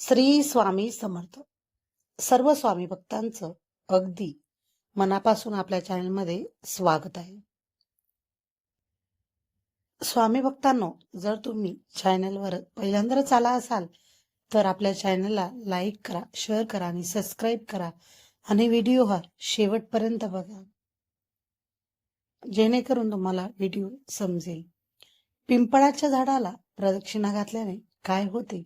श्री स्वामी समर्थ. सर्व स्वामी भक्तांचं अगदी मनापासून आपल्या चॅनलमध्ये स्वागत आहे. स्वामी भक्तांनो जर तुम्ही चॅनलवर पहिल्यांदाच आला असाल तर आपल्या चॅनलला लाईक करा शेअर करा आणि सबस्क्राईब करा आणि व्हिडिओ हा शेवटपर्यंत बघा. जेणेकरून तुम्हाला व्हिडिओ समजेल. पिंपळाच्या झाडाला प्रदक्षिणा घातल्याने काय होते?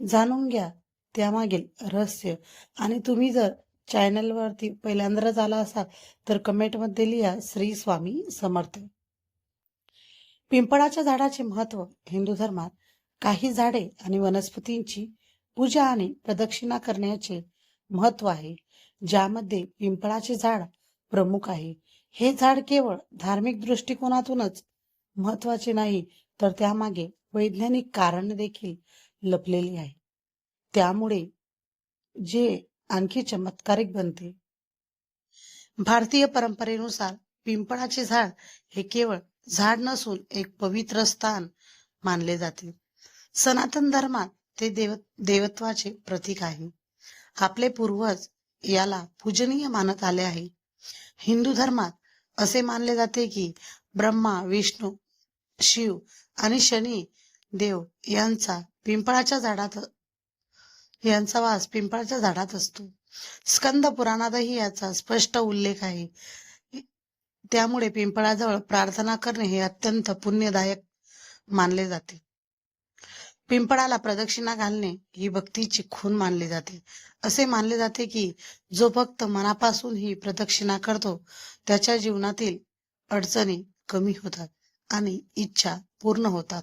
जाणून घ्या त्यामागील रहस्य. आणि तुम्ही जर चॅनलवरती पहिल्यांदाच आला असाल तर कमेंटमध्ये लिहा श्री स्वामी समर्थ. पिंपळाच्या झाडाचे महत्त्व हिंदू धर्मात काही झाडे आणि वनस्पतींची पूजा आणि प्रदक्षिणा करण्याचे महत्त्व आहे ज्यामध्ये पिंपळाचे झाड प्रमुख आहे. हे झाड केवळ धार्मिक दृष्टिकोनातूनच महत्त्वाचे नाही तर त्यामागे वैज्ञानिक कारण देखील लपलेली आहे. त्यामुळे जे आणखी चमत्कारिक बनते. भारतीय परंपरेनुसार पिंपळाचे झाड हे केवळ झाड नसून एक पवित्र स्थान मानले जाते. सनातन धर्मात ते देव देवत्वाचे प्रतीक आहे. आपले पूर्वज याला पूजनीय मानत आले आहे. हिंदू धर्मात असे मानले जाते की ब्रह्मा विष्णू शिव आणि शनी देव यांचा पिंपळाच्या झाडात यांचा वास पिंपळाच्या झाडात असतो. स्कंद पुराणातही याचा स्पष्ट उल्लेख आहे. त्यामुळे पिंपळाजवळ प्रार्थना करणे हे अत्यंत पुण्यदायक मानले जाते. पिंपळाला प्रदक्षिणा घालणे ही भक्तीची खून मानली जाते. असे मानले जाते की जो भक्त मनापासून ही प्रदक्षिणा करतो त्याच्या जीवनातील अडचणी कमी होतात आणि इच्छा पूर्ण होतात.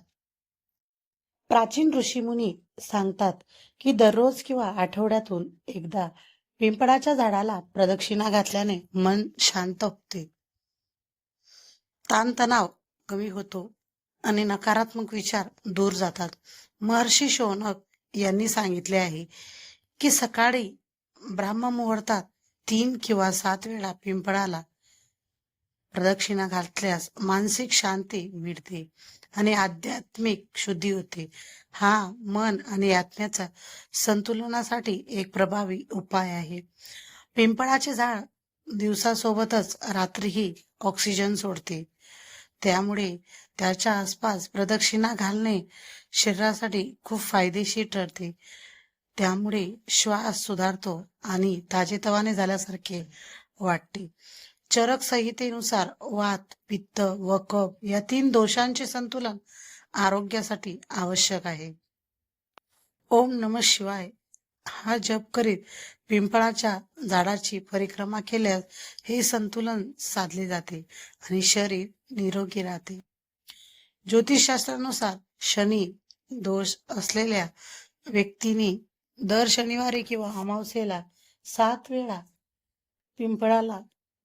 प्राचीन ऋषीमुनी सांगतात की दररोज किंवा आठवड्यातून एकदा पिंपळाच्या झाडाला प्रदक्षिणा घातल्याने मन शांत होते. ताणतणाव कमी होतो आणि नकारात्मक विचार दूर जातात. महर्षी शौनक यांनी सांगितले आहे की सकाळी ब्राह्म मुहूर्तात तीन किंवा सात वेळा पिंपळाला प्रदक्षिणा घातल्यास मानसिक शांती मिळते आणि आध्यात्मिक शुद्धी होते. हा मन आणि आत्म्याचा संतुलनासाठी एक प्रभावी उपाय आहे. पिंपळाचे झाड दिवसासोबतच रात्रीही ऑक्सिजन सोडते. त्यामुळे त्याच्या आसपास प्रदक्षिणा घालणे शरीरासाठी खूप फायदेशीर ठरते. त्यामुळे श्वास सुधारतो आणि ताजेतवाने झाल्यासारखे वाटते. चरक संहितेनुसार वात पित्त व या तीन दोषांचे संतुलन आरोग्यासाठी आवश्यक आहे. ओम नम शिवाय हा जप करीत पिंपळाच्या झाडाची परिक्रमा केल्यास हे संतुलन साधले जाते आणि शरीर निरोगी राहते. ज्योतिषशास्त्रानुसार शनी दोष असलेल्या व्यक्तीने दर शनिवारी किंवा अमावस्येला सात वेळा पिंपळाला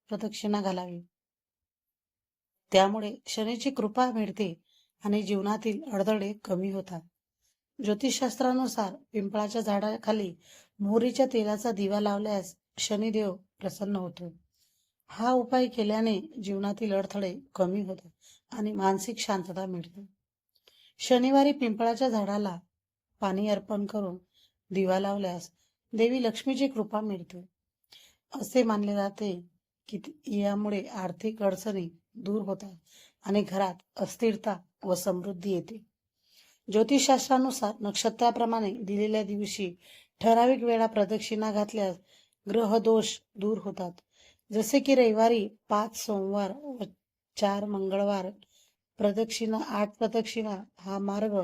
प्रदक्षिणा घालावी. त्यामुळे शनीची कृपा मिळते आणि जीवनातील अडथळे कमी होतात. ज्योतिषशास्त्रानुसार पिंपळाच्या झाडाखाली मोहरीच्या तेलाचा दिवा लावल्यास शनिदेव प्रसन्न होतो. हा उपाय केल्याने जीवनातील अडथळे कमी होतात आणि मानसिक शांतता मिळते. शनिवारी पिंपळाच्या झाडाला पाणी अर्पण करून दिवा लावल्यास देवी लक्ष्मीची कृपा मिळते. असे मानले जाते की यामुळे आर्थिक अडचणी दूर होतात आणि घरात अस्थिरता व समृद्धी येते. ज्योतिषशास्त्रानुसार नक्षत्राप्रमाणे दिलेल्या दिवशी ठराविक वेळा प्रदक्षिणा घातल्यास ग्रहदोष दूर होतात. जसे की रविवारी पाच सोमवार व चार मंगळवार प्रदक्षिणा आठ प्रदक्षिणा हा मार्ग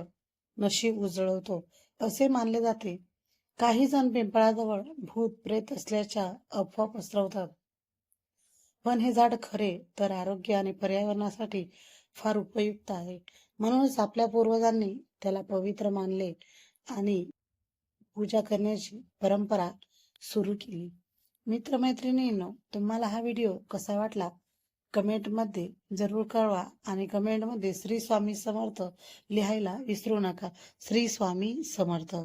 नशीब उजळवतो असे मानले जाते. काही जण पिंपळाजवळ भूत प्रेत असल्याच्या अफवा पसरवतात. पण हे झाड खरे तर आरोग्य आणि पर्यावरणासाठी फार उपयुक्त आहे. म्हणूनच आपल्या पूर्वजांनी त्याला पवित्र मानले आणि पूजा करण्याची परंपरा सुरू केली. मित्रमैत्रिणींनो तुम्हाला हा व्हिडिओ कसा वाटला? कमेंटमध्ये जरूर कळवा आणि कमेंटमध्ये श्री स्वामी समर्थ लिहायला विसरू नका. श्री स्वामी समर्थ.